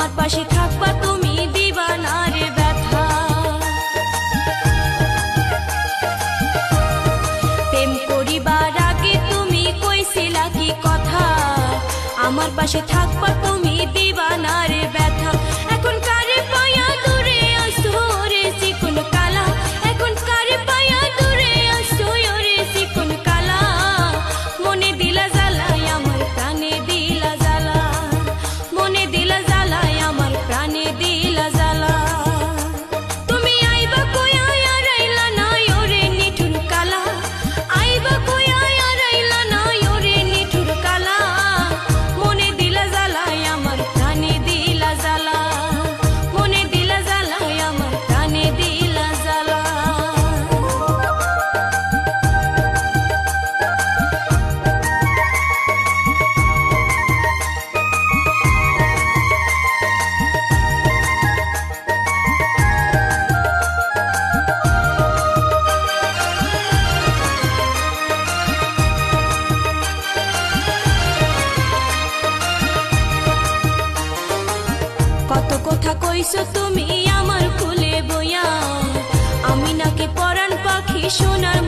আমার পাশে থাকবা তুমি দিবা না রে ব্যথা। প্রেম করিবার আগে তুমি কইছিলা কি কথা? আমার পাশে থাকবা তুমি দিবা না রে ব্যথা। কথা কইছো তুমি আমার খুলে বইয়া আমি নাকি পরাণ পাখি সোনার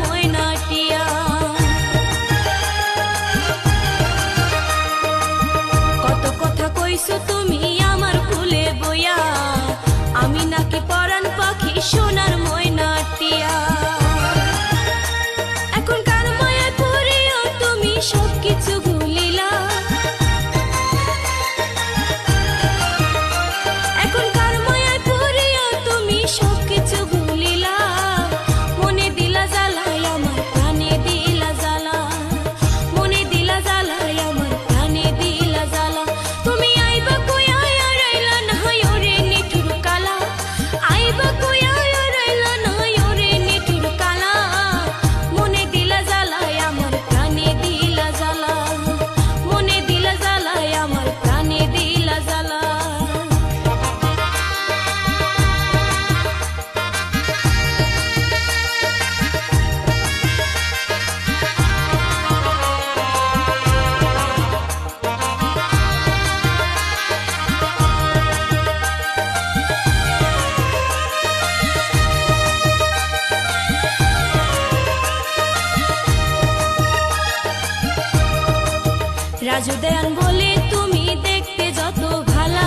রাজু দেয়ান বলে তুমি দেখতে যত ভালা।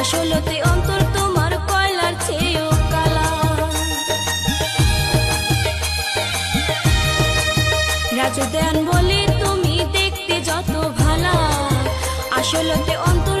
আসলতে অন্তর তোমার কয়লার চেয়েও কালা। রাজু দেয়ান বলে তুমি দেখতে যত ভালা। আসলতে অন্তর